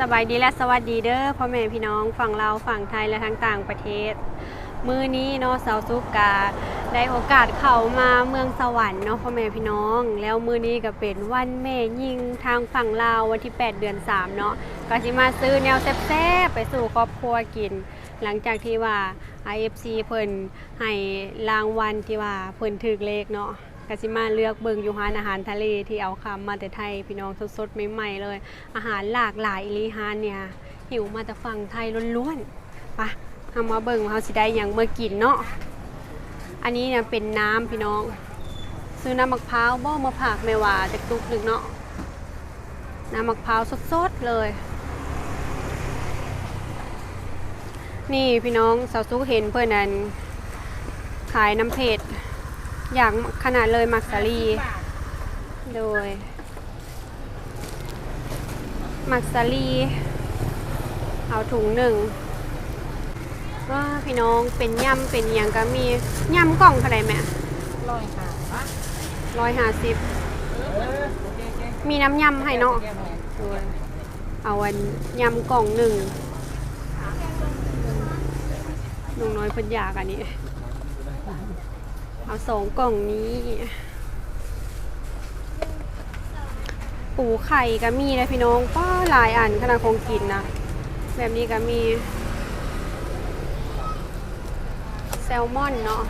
สบายดีและสวัสดีเด้อพ่อแม่พี่น้องฝั่งลาฝั่งไทยและทั้งต่างประเทศ มือนี้เนาะสาวสุกกาได้โอกาสเข้ามาเมืองสวรรค์เนาะพ่อแม่พี่น้อง แล้วมือนี้ก็เป็นวันแม่ยิงทางฝั่งลาววันที่ 8 เดือน 3 เนาะก็สิมาซื้อแนวแซ่บๆไปสู่ครอบครัวกิน หลังจากที่ว่า IFC เพิ่นให้รางวัลที่ว่าเพิ่นถึกเลขเนาะ ก็สิมาเลือกเบิงอยู่ร้านอาหารทะเลที่เอาคำมาแต่ไทยพี่น้องสดๆใหม่ๆเลย อาหารหลากหลายอีหลีฮานเนี่ยหิวมาแต่ฝั่งไทยล้วนๆไปะทำมาเบิงว่าเขาสิได้หยังเมื่อกินเนาะอันนี้เนี่ยเป็นน้ำพี่น้อง ซื้อน้ำมะพร้าวบ่มาผักไม่ว่าจากตุกหนึ่งเนาะน้ำมะพร้าวสดๆเลยนี่พี่น้องสาวซุกเห็นเพื่อนนั้นขายน้ำเผ็ด อย่างขนาดเลยมักสาลีโดยมักสาลีเอาถุงหนึ่งว่าพี่น้องเป็นยำเป็นหยังก็มียำกล่องเท่าไหร่แม่ร้อยค่ะร้อยห้าสิบมีน้ำยำให้เนาะโดยเอาวันยำกล่องหนึ่งลุงน้อยเพิ่นอยากอันนี้ เอาสองกล่องนี้ ปูไข่ก็มีนะพี่น้องป้าหลายอันขนาดคงกินนะ แบบนี้ก็มี แซลมอนเนาะ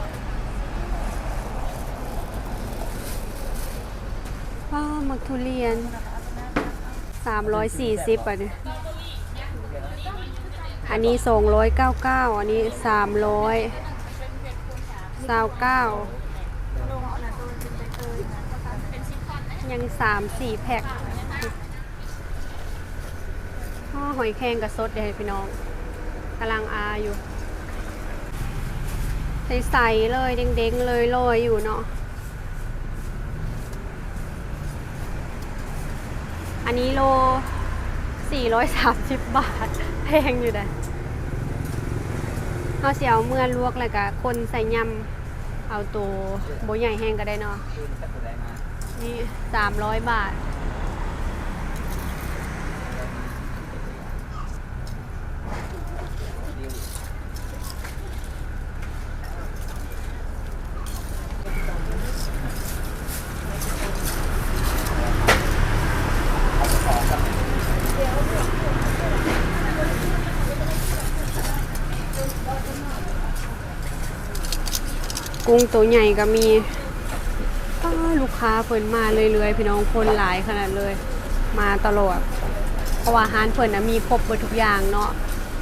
ว้าวมักทุเรียน 340 อะเนี่ยอันนี้ 299 อันนี้ 300 29ยัง3-4แพ็คอ้อหอยแครงกับสดเดี๋ยวให้พี่น้องกำลังอาอยู่ ใสๆเลยเด้งๆเลยลอยอยู่เนาะอันนี้โล 430 บาท แพงอยู่นะ เอาเสียวเมื่อลวกเลยกะคนใส่ยำเอาตัวโบใหญ่แห้งก็ได้เนาะนี่สามร้อยบาท กุ้งตัวใหญ่ก็มีลูกค้าเพิ่นมาเรื่อยๆพี่น้องคนหลายขนาดเลย มาตลอดเพราะว่าอาหารเพิ่นนะมีครบหมดทุกอย่างเนาะ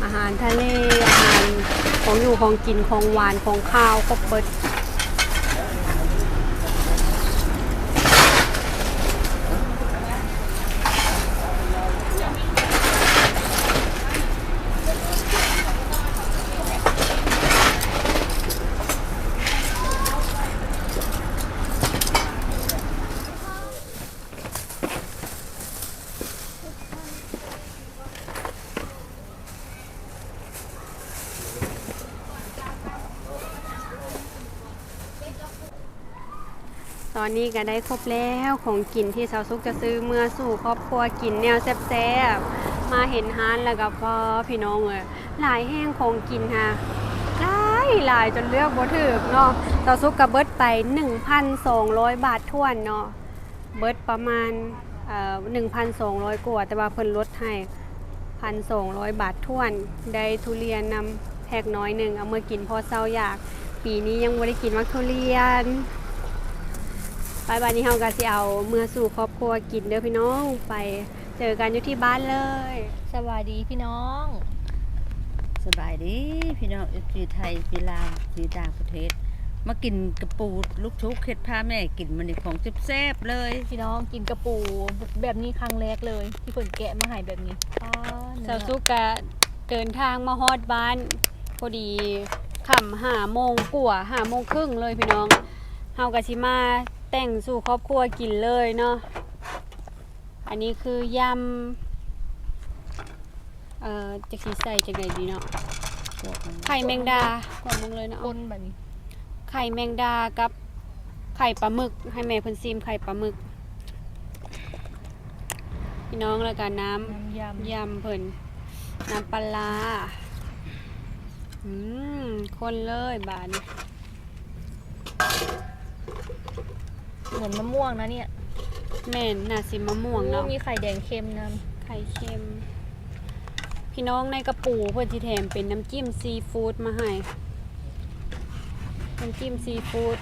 อาหารทะเลอาหารของอยู่ของกินของหวานของข้าวครบเบิด อนนี้ก็ได้ครบแล้วของกินที่สาวซุกจะซื้อเมื่อสู่ครอบครัวกินแนวแซ่บๆมาเห็นฮานแล้วก็พอพี่น้องเอ้ยหลายแห้งของกินฮะหลายหลายจนเลือกบ่ถูกเนาะสาวซุกก็เบิดไป 1,200 บาทท่วนเนาะเบิดประมาณเอ่อ1,200กว่าแต่ว่าเพิ่นลดให้1,200 บาทท่วน ได้ทุเรียนนำแพ็กน้อยหนึ่งเอามากินพอเศร้าอยาก ปีนี้ยังบ่ได้กินมักทุเรียน ไปบ้านนี้เฮาก็สิเอาเมื่อสู่ครอบครัวกินเด้อพี่น้องไปเจอกันอยู่ที่บ้านเลย สวัสดีพี่น้อง สบายดีพี่น้องเอฟซีไทยพี่ลาวที่ต่างประเทศ มากินกระปูลูกชุบเค็ดผ้าแม่กินมันนี่ของแซ่บๆเลยพี่น้องกินกระปูแบบนี้ครั้งแรกเลย ที่เพิ่นแกะมาให้แบบนี้อ้าเนื้อสาวสุกกะเดินทางมาฮอดบ้านพอดีค่ำห้าโมงกว่าห้าโมงครึ่งเลยพี่น้องเฮากะสิมา แต่งสู่ครอบครัวกินเลยเนาะ อันนี้คือยำ เอ่อจะสีใส่จังไดดีเนาะ ไข่แมงดาก่อนมึงเลยเนาะ คนแบบนี้ไข่แมงดากับไข่ปลาหมึก ให้แม่เพิ่นซิมไข่ปลาหมึก พี่น้องแล้วก็น้น้ำยำยำเพิ่นน้ำปลาร้าอืมคนเลยบานำ เหมือนมะม่วงนะเนี่ยแม่นน่าสิมะม่วงเนาะมีไข่แดงเค็มนไข่เค็ม พี่น้องในกระปูเพื่อที่แถมเป็นน้ำจิ้มซีฟู้ดมาให้น้ำจิ้มซีฟู้ด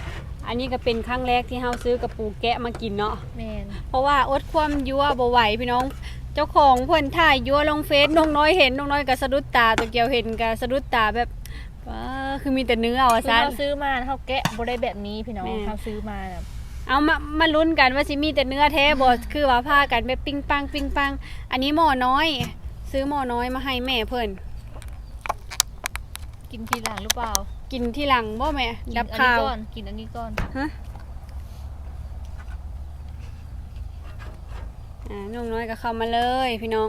อันนี้ก็เป็นครั้งแรกที่เฮาซื้อกระปูแกะมากินเนาะำแมนเพราะว่าอดความยั่วบ่ไหวพี่น้อง เจ้าของเพิ่นถ่ายยั่วลงเฟซน้องน้อยเห็นน้องน้อยก็สะดุดตาตัวเกียวเห็นก็สะดุดตาแบบว้าคือมีแต่เนื้อเอาอะคือซันเราซื้อมาเขาแกะบ่ได้แบบนี้พี่น้องแม่เขาซื้อมาน่ะ เอามามาลุ้นกันว่าสิมีแต่เนื้อแท้บ่คือว่าพากันแบบปิ้งปังปิ้งปัง อันนี้หม้อน้อย ซื้อหม้อน้อยมาให้แม่เพิ่นกินทีหลังหรือเปล่ากินที่หลังบ่แม่กินดับอันข้านี้วก่อนกินอันนี้ก่อนฮะอ่าน้องน้อยก็เข้ามาเลย พี่น้อง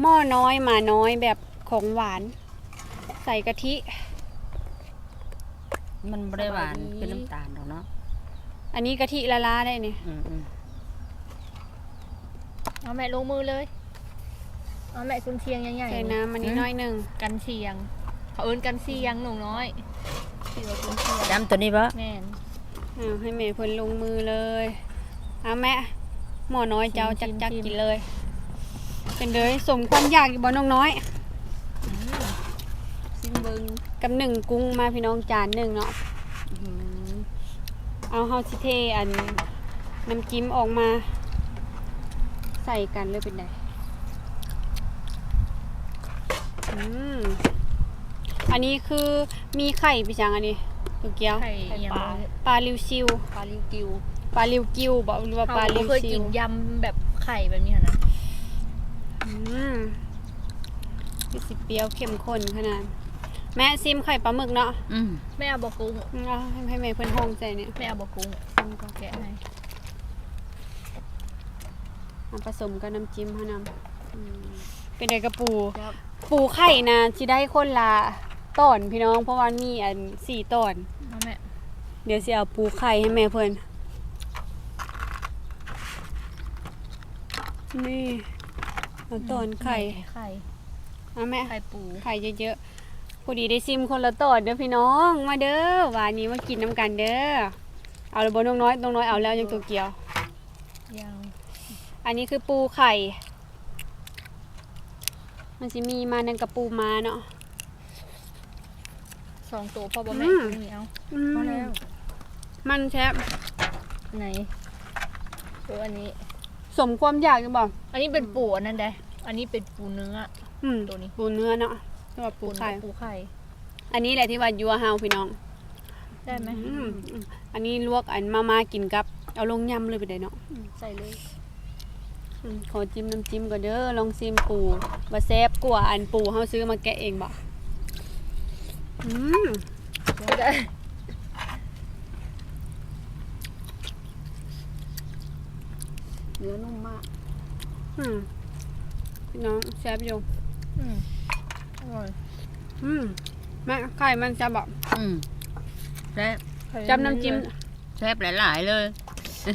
หม้อน้อยหมาน้อยแบบของหวาน ใส่กะทิ มันบ่ได้หวานสบายดีเป็นน้ำตาลดอกเนาะ อันนี้กะทิละลาได้นี่อืมอืมเอาแม่ลงมือเลย เอาแม่กุนเชียงใหญ่ๆใส่น้ำอันนี้น้อยหนึ่งกันเชียง เขาเอิ้นกันเชียงหนูน้อยชื่อว่ากุนเชียงจำตัวนี้บ่แม่นอ้าวให้แม่เพิ่นลงมือเลยเอาแม่หม้อน้อยเจ้าจักจักกินเลย เป็นเลยสมความอยากอยู่บ่น้องน้อยซิมเบิงกับหนึ่งกุ้งมาพี่น้องจานหนึ่งเนาะอื้อหือ เอาเฮาสิเทอันน้ำจิ้มออกมาใส่กันเลยเป็นไงอืมอันนี้คือมีไข่พี่จังอันนี้ตัวเกียวไข่เอียงปลาปลาลิวซิวปลาลิวกิวปลาลิวกิวบอกหรือว่าปลาเขาลิวเคยซิกิวนยำแบบไข่แบบนี้นะอืมคือสิเปรี้ยวเข้มข้นขนาด แม่ซิมไข่ปลาหมึกเนาะอืมแม่เอาบะกุ้งเอาให้ให้แม่เพิ่นห้องใจเนี่ยแม่เอาบะกุ้งซิมก็แกะให้เอาผสมกับน้ำจิ้มเท่านำอืมเป็นไดกระปู ครับปูไข่นะสิได้คนละตอนพี่น้องเพราะว่ามีอันสี่ตอนเอาแม่เดี๋ยวสิเอาปูไข่ให้แม่เพิ่นนี่เอาตอนไข่ไข่เอาแม่ไข่ปูไข่เยอะๆ พอดีได้ซิมคนละตอนเด้อพี่น้องมาเด้อวันนี้มากินน้ำกันเด้อเอาเลยบน้องน้อยน้องน้อยเอาแล้วยังตัวเกียว ยังอันนี้คือปูไข่ มันจะมีมานังกับปูมาเนาะสองตัวพอบ่แม่อืมกุ้งนี่เอาอืมเอาแล้วมันแทบไหนตัวอันนี้ สมความอยากจะบอกอันนี้เป็นปูอันนั้นได้อันนี้เป็นปูเนื้อ อืมตัวนี้ปูเนื้อเนาะ สำหรับปูปูไข่ ปูไข่ อันนี้แหละที่ว่ายัวเฮาพี่น้อง ได้ไหมอืมอืมอันนี้ลวกอันมามากินกับ เอาลงยำเลยไปได้เนาะอืมใส่เลยอืมขอจิ้มน้ำจิ้มก่อนเด้อ ลองซิมปูว่าแซ่บกว่าอันปูเฮาซื้อมาแกะเองบ่อืมไม่ได้เนื้อนุ่มมากอืมพี่น้องแซ่บอยู่อืมอ ร่อยอืมแม่ไข่มันจะแบบอืมแซ่บไข่จำน้ำจิ้มแซ่บหลาย ๆ เลย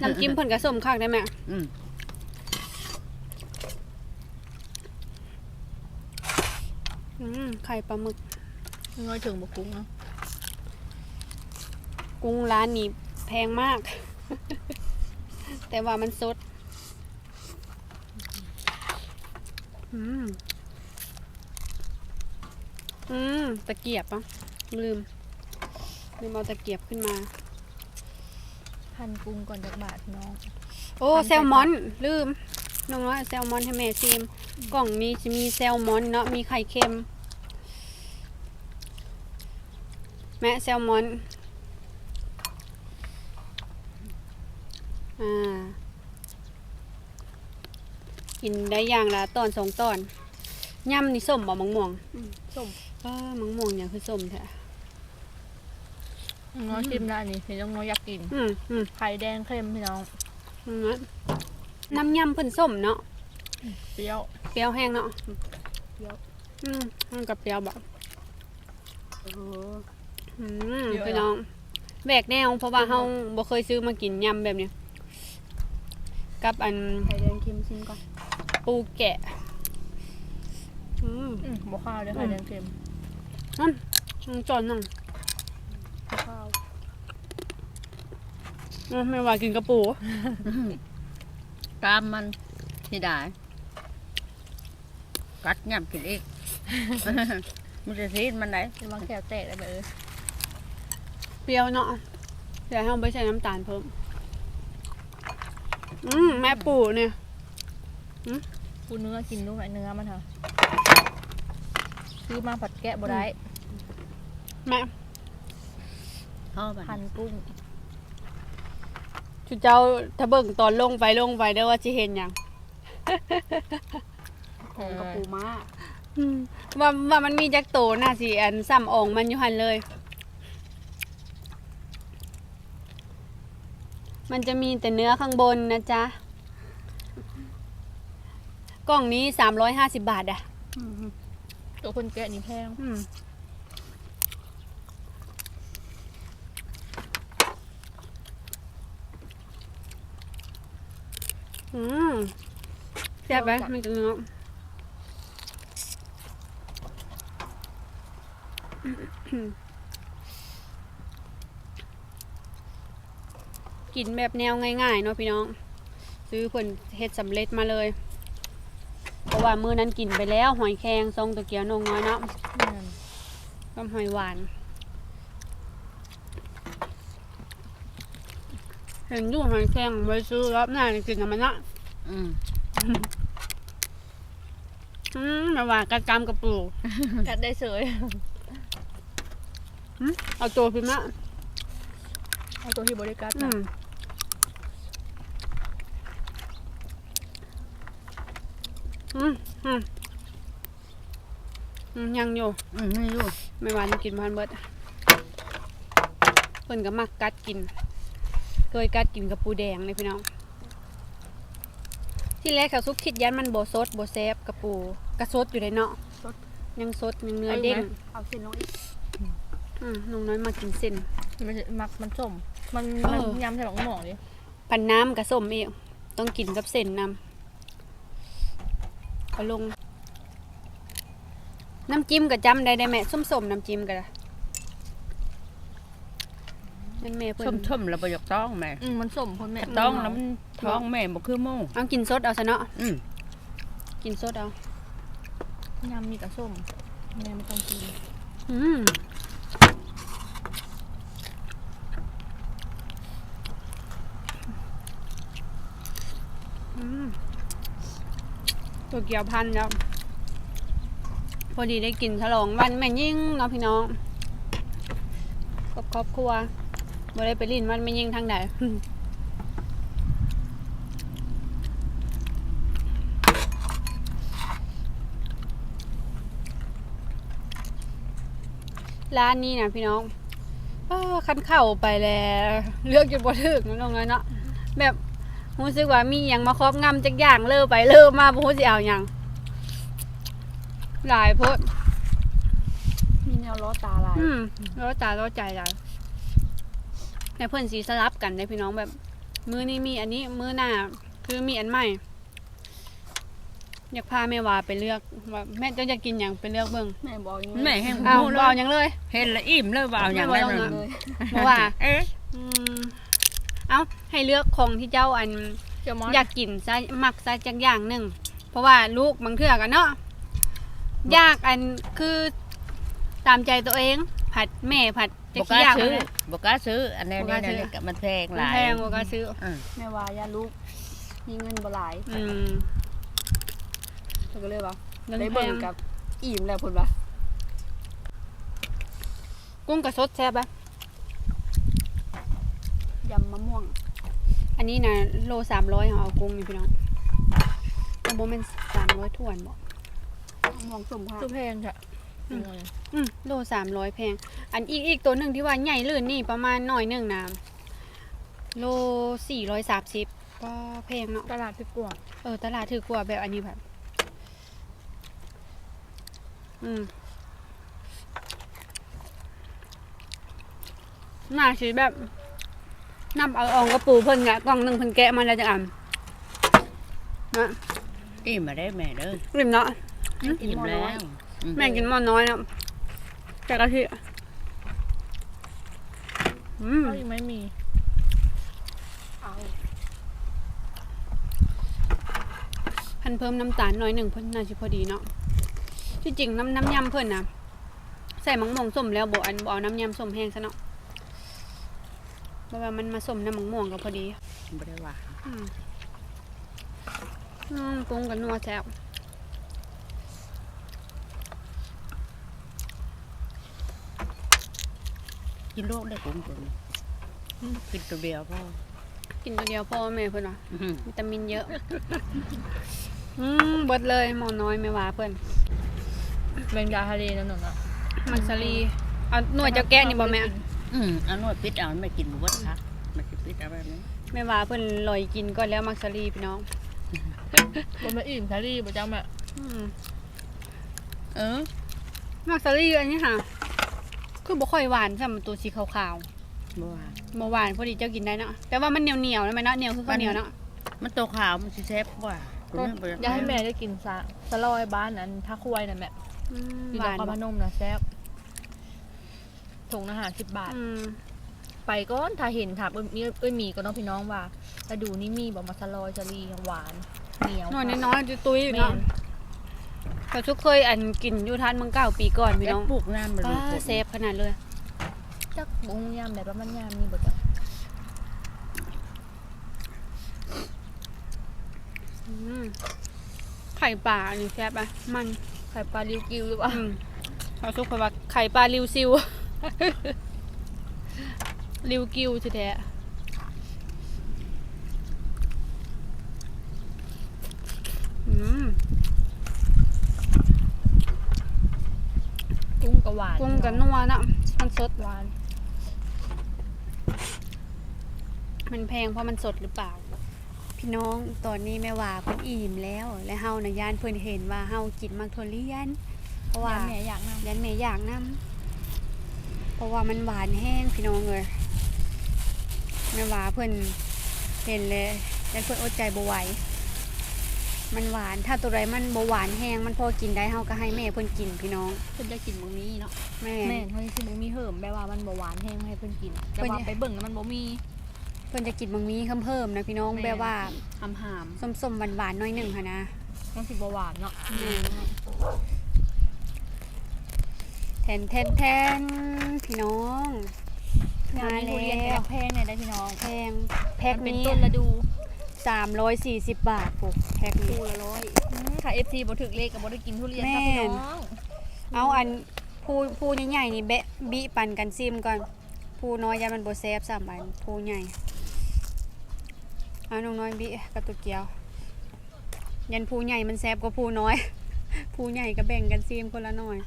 น้ำจิ้มเพิ่นกระสมคักได้ไหมอืมอืมไข่ปลาหมึกน้อยถึงบะกุ้งเนาะกุ้งร้านนี้แพงมาก แต่ว่ามันสด อืม อืมตะเกียบปะลืมลืมเอาตะเกียบขึ้นมา พันกุ้งก่อนจากบาทน้อง โอ้ทานไปแซลมอนลืมน้องน้อยเอาแซลมอนให้แม่ซิมกล่องนี้จะมีแซลมอนเนาะมีไข่เค็ม แม่แซลมอนอ่า กินได้อย่างละตอนสองตอนย่ำนี่ส้มบ่มังม่วงส้ม เออมังม่วงเนี่ยคือส้มแท้น้องชิมแล้วอันนี้เห็นน้องน้อยอยากกิน อืมอืมไข่แดงเค็มพี่น้องอืมน้ำยำเพิ่นส้มเนาะเปรี้ยวเปรี้ยวแห้งเนาะเปรี้ยวอืมมันกับเปรี้ยวแบบโอ้โหอืมเปรี้ยวพี่น้องแบกแนวเพราะว่าเฮาบ่เคยซื้อมากินยำแบบเนี้ยกับอันไข่แดงเค็มชิมก่อนปูแกะอืมอืมบ่ข้าวเด้อค่ะอืมยังเค็ม นั่นน้องจอนนั่งบ่ข้าวอืมไม่ว่ากินกระปูตามมันที่ได้กัดย่ำกินอีกมันจะซีดมันไหนระวังแขวแตกได้เบอเปรี้ยวเนาะเดี๋ยวให้เราไปใส่น้ำตาลเพิ่ม อืมแม่ปูเนี่ยปูเนื้อกินดูไหมเนื้อมันเถอะซื้อมาผัดแกะบ่ได้ แม่พ่อบัพันนกุ้งชุดเจ้าถ้าเบิ่งตอนลงไปลงไปได้อว่าจะเห็นอย่างของกระปูม้าว่าว่ามันมีจักโตน่าสิอันซ้ำอ่องมันอยู่หันเลย มันจะมีแต่เนื้อข้างบนนะจ๊ะ กล่องนี้สามร้อยห้าสิบบาทอะตัวคนแกะนี่แพงอืม อืมแซ่บไหมมันจะเนื้อกินแบบแนวง่ายๆเนาะพี่น้อง ซื้อผลเฮ็ดสำเร็จมาเลย เพราะว่ามื้อนั้นกินไปแล้ว หอยแครงทรงตะเกียวนงน้อยเนาะนั่นกับหอยหวาน เห็นอยู่หอยแครงไว้ซื้อรอบหน้านี่กินกับมันเนาะอืมอืมมาว่ากระกำกระปูกัดได้เสยเอาตัวพี่มะเอาตัวที่บริการอืนะมอืมอืมอืมยังอยู่ อืมไม่รู้ไม่หวานกินพันเบิดเพิ่นก็มักกัดกิน เคยกัดกินกับปูแดงเลยพี่น้อง ที่แรกเขาซุกคิดยันมันโบซดโบแซบกับปูกระซดอยู่ในเนาะยังสดยังเนื้อเด้งเอาเส้นลงอีกอืมน้องน้อยมากินเส้น มันจะมักมันส้มมันเออมันยำใส่หมองหมองดิปันน้ำกับส้มเองต้องกินกับเส้นนำเอาลง น้ำจิ้มกับจำได้ได้แม่ส้มๆน้ำจิ้มกัน นั่นแม่เพิ่นชมๆแล้วประยกต้องแม่อืมมันส้มพ่อแม่ต้องแล้วมันท้องแม่บ่คือหมู่เอากินสดเอาซะเนาะอืมกินสดเอายำมีแต่ส้มแม่ไม่ต้องกินอืมอืมตัวเกียวพันแล้วพอดีได้กินฉลองวันแม่ยิ่งเนาะพี่น้องกับครอบครัว บ่ได้ไปลินวันแม่ยิ่งทางใดร้านนี้นะพี่น้องเออคันเข้าไปแล้วเลือกจุดบ่ถึกน้องน้อยเนาะแบบรู้สึกว่ามีอย่างมาครอบงำจักอย่างเลิกไปเลิกมาบ่รู้สิเอาหยังหลายโพดมีแนวล้อตาลายอืมแล้วตาแล้วใจหลาย แต่เพิ่นสีสลับกันได้พี่น้องแบบ มือนี้มีอันนี้มือหน้าคือมีอันใหม่ อยากพาแม่วาไปเลือกว่าแม่เจะจะกินอย่างไปเลือกเบิ่งแม่บอกอย่างแม่แห้งอ้าวหูเลบ่เอายหยังเลยเห็นแล้วอิ่มเลยว่าเอาอย่างไม่นั้นว่าเอาน่ะเลยเพราะว่าเอ๊ะอืมเอาให้เลือกของที่เจ้าอัน เจียวมอนอยากกินซะมักซะจักอย่างหนึ่งเพราะว่าลูกบางเทื่อกันเนาะยากอันคือตามใจตัวเอง ผัดแม่ผัดจะบ่กขี้ล้ายากซื้อเลยบ่กล้าซื้อ อันนี้บ่กล้าซื้นี่อนี่มันแพงหมันลายแพงกว่าก็ซื้อ อืมแม่ว่ายาลูกมีเงินบ่หลายอืมเธอก็เลยว่าเงินได้แพเบิ่งงกับอิ่มแล้วพุ่นว่ากุ้งกระสดแซ่บปะยำมะม่วงอันนี้นะโลสามร้อยเอากุ้งนี่พี่น้องโมเมนสามร้อยถ้วนบอกมะม่วงส้มค่ะตัวแพงค่ะ อืมอืมโลสามร้อยแพง อันอีกอีกตัวหนึ่งที่ว่าใหญ่ลื่นนี่ประมาณหน่อยหนึ่งนะโลสี่ร้อยสามสิบก็แพงเนาะตลาดพี่กวางเออ ตลาดถือกว่าแบบอันนี้แบบ อืมน่าชิแบบนำเอาอองกระปูเพิ่นแกะกล่องหนึ่งเพิ่นแกะมาแล้วจะอ่านนะอิ่มมาได้แม่เด้อริมเนาะอิ่มแล้วอื แม่กินหม้อน้อยเนาะแต่กะทิอืมเขายังไม่มีพันเพิ่มน้ำตาลหน่อยหนึ่งเพิ่นน่าจะพอดีเนาะที่จริงน้ำน้ำยำเพิ่นนะใส่มังม่วงส้มแล้วบ่อันบ่เอาน้ำยำส้มแห้งซะเนาะเพราะว่ามันมาส้มน้ำมังม่วงก็พอดีบ่ได้ว่าอืมอืมปรุงกันนัวแซ่บ กินโลกได้ผมตัวนี้กินตัวเดียวพ่อกินตัวเดียวพ่อแม่เพิ่นว่าอื้อหือวิตามินเยอะ อืมเบิดเลยหมอน้อยไม่ว่าเพิ่นแมงดาทะเลนั่นน่ะมักสลีเอาหน่วยเจ้าแก้นี่บ่แม่อืมเอาหน่วยปิดเอาไม่กินบ่เบิดครับมันสิปิดเอาแบบนี้แม่ว่าเพิ่นลอยกินก่อนแล้วมักสลีพี่น้องบนมาอิ่มทะเลประจำอะอืมเออมักสลีอันนี้ค่ะ คือบ่ค่อยหวานสำหรับตัวสีขาวบ่ว่าๆบ่หวานพอดีเจ้ากินได้เนาะแต่ว่ามันเหนียวๆนะแม่เนาะเหนียวคือข้าวเหนียวเนาะมันตัวขาวมันสิแซ่บกว่าตัวนี้บ่อยากให้แม่ได้กินซะสลอยบ้านนั้นทักควายนั่นแม่อืมอยู่หนวานครพบ่นมนะแซ่บถุงอาหารสิบบาท อืมไปก้อนถ้าเห็นถามเอ้ยมีเอ้ยมีก็น้องพี่น้องว่าถ้าดูนี่มีบอกมาสลอยสลีหวานเหนียว หน่อยน้อยๆจะตุ้ยอยู่แม่เนาะน เขาทุกเคยอันกินอยู่ทานเมืองเก่าปีก่อนพี่แล้น้วองปลูกน้ำมันป้าลูกเซฟขนาดเลยจักบุ้งยามแบบว่ามันยามนี่บ่จ้ะอืมไข่ปลาอันนี้แซ่บอะมันไข่ปลาริวกิวหรือเปล่าอืมเขาทุกคนว่าไข่ปลาริวซิวริวกิวแท้ๆอืม กุ้งกับ หวานกุ้งกับนัวนะมันสดหวาน มันแพงเพราะมันสดหรือเปล่า พี่น้องตอนนี้แม่ว่าเพิ่นอิ่มแล้ว และเฮานะย่านเพิ่นเห็นว่าเฮากินมักทุเรียน เพราะว่าแม่อยากนำยันแม่อยากนํเพราะว่ามันหวานแห้งพี่น้องเลยแม่ว่าเพิ่นเห็นเลยยันเพิ่นอดใจบ่ไหว มันหวานถ้าตัวใดมันบ่หวานแห้งมันพอกินได้เฮาก็ให้แม่เพิ่นกินพี่น้องเพิ่นจะกินบ่มีเนาะแม่ แม่เฮาสิบ่มีเหิมแปลว่ามันบ่หวานแห้งให้เพิ่นกินแต่เพิ่นว่าจะไปเบิ่งแล้วมันบ่มี เพิ่นจะกินบางมีเพิ่มๆนะพี่น้องแม่แบบว่าหามส้มๆหวานๆหน่อยหนึงค่ะนะๆมันสิบ่หวานเนาะแทนแทนแทนพี่น้องงานนี้ทุเรียนแต่ละแพงเนี่ยได้พี่น้องแพงแพ็คมันเป็นนี้ต้นฤดู 340 บาทปุ๊แพ็คนี้ คู่ละร้อยค่ะ FC บ่ถึกเลขก็บ่ได้กินทุเรียนครับแม่ พี่นน้องเอาอันผู้ผู้ใหญ่ๆนี่แบะบิปันกันซิมก่อนผู้น้อยยามันบ่แซ่บสามอันผู้ใหญ่เอาน้องน้อยบิกับตุกเกียว ยันผู้ใหญ่มันแซ่บกว่าผู้น้อย ผู้ใหญ่ก็แบ่งกันซิมคนละหน่อย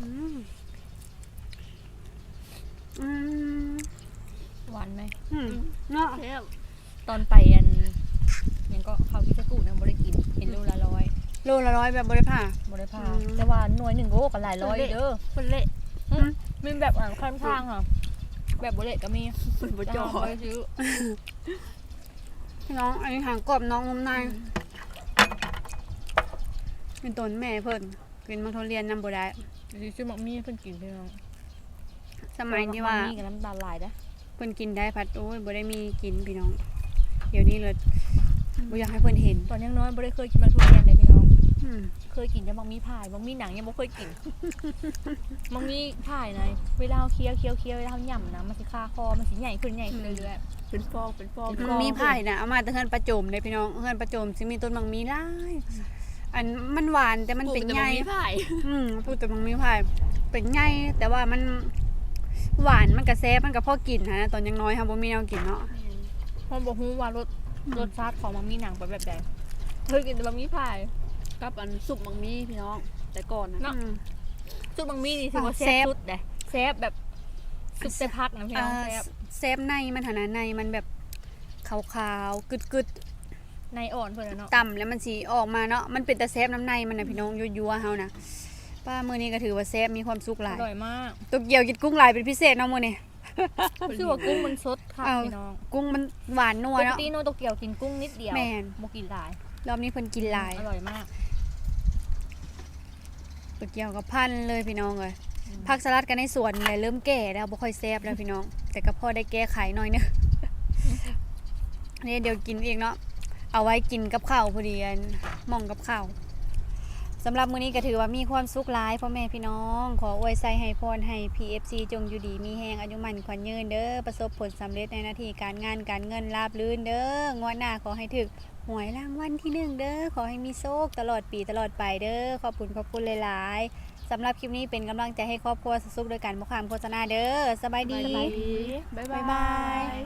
อืมอืมหวานไหมอืมเนาะ ตอนไปอันยังก็เขาคิดจะกูเนี่ยบ่ได้กินเห็นโลละร้อยโลละร้อยแบบบ่ได้ผ่าบ่ได้พาอืม แต่ว่าหน่วยหนึ่งโลก็หลายร้อยเด้อคนเละอืมมีแบบอ่านข้างทางค่ะแบบบ่เละก็มีคนบ่จอไปดซื้อพี่น้องอันนี้หางกรอบน้องงมนายเป็นต้นแม่เพิ่นกินมาทุเรียนนำบ่ได้ ซื้อมักมีเพิ่นกินพี่น้องสมัยที่ว่ามีกับน้ำตาลลายเด้อเพิ่นกินได้พัดโอ้ยบ่ได้มีกินพี่น้อง เดี๋ยวนี้เลยบ่อยากให้เพิ่นเห็นตอนยังน้อยบ่ได้เคยกินมาทุเรียนเลยพี่น้องอืมเคยกินแต่มักมีพายมักมีหนังยังบ่เคยกินมักมีพายนะเวลาเคี้ยวเคี้ยวเคี้ยวเวลาย่ำนะมันสิคาคอมันสิใหญ่ขึ้นใหญ่ขึ้นเรื่อยเป็นฟองเป็นฟองเป็นมันมีไผ่น่ะเอามาแต่เฮือนประโจมเด้พี่น้องเฮือนประโจมสิมีต้นมังมีหลายอันมันหวานแต่มันเป็นใหญ่ไผ่อืมพูดแต่มังมีไผ่เป็นใหญ่แต่ว่ามันหวานมันก็แซ่บมันก็พอกินหั้นนะตอนยังน้อยค่ะบ่มีแนวกินเนาะ ๆมันบ่ฮู้ว่ารสรสชาติของมักมีหนังเป็นแบบใดเคยกินแต่มักมีพายกับอันสุกมังมีพี่น้อง แต่ก่อนนะเนาะอืมซุปมังมีนี่ถือว่าอะแซ่บแซ่บสุดเด้แซ่บแบบซุปแต่พักนะพี่น้อ่าองแซ่บแซ่บในมันหันนะในมันแบบขาวๆกึดๆ ในอ่อนเพิ่นน่ะเนาะต่ำแล้วมันสีออกมาเนาะมันเป็นแต่แซบน้ำในมันนะพี่น้องยัวๆเฮานะป้ามือนี้ก็ถือว่าแซบมีความสุขหอลายร่อยมากตกเกี่ยวกินกุ้งหลายเป็นพิเศษเนาะมือนี้ คือว่ากุ้งมันสดค่ะเอา พี่น้องกุ้งมันหวานนัวปกเนาะ ติโนโตเกียวกินกุ้งนิดเดียวแม่นบ่กินหลายรอบนี้เพิ่นกินหลายอร่อยมากเปิดเกี่ยวกับพันธุ์เลยพี่น้องเลยผักสลัดกันในสวนเลยเริ่มแก่แล้วบ่ค่อยแซ่บแล้วพี่น้อง แต่ก็พอได้แก้ไขหน่อยเนึงนี่เดี๋ยวกินเองเนาะเอาไว้กินกับข้าวพอดีอันหมองกับข้าว สำหรับมื้อนี้ก็ถือว่ามีความสุขหลายพ่อแม่พี่น้อง ขออวยใส่ให้พรให้ PFC จงอยู่ดีมีแฮงอายุมันขวัญยืนเด้อประสบผลสำเร็จในหน้าที่การงานการเงินราบรื่นเด้องวดหน้าขอให้ถึกหวยรางวัลที่หนึ่งเด้อขอให้มีโชคตลอดปีตลอดไปเด้อขอบคุณขอบคุณหลายๆสำหรับคลิปนี้เป็นกำลังใจให้ครอบครัวสุขๆด้วยกันบ่ความโฆษณาเด้อสบายดีบ๊ายบ๊ายบาบายย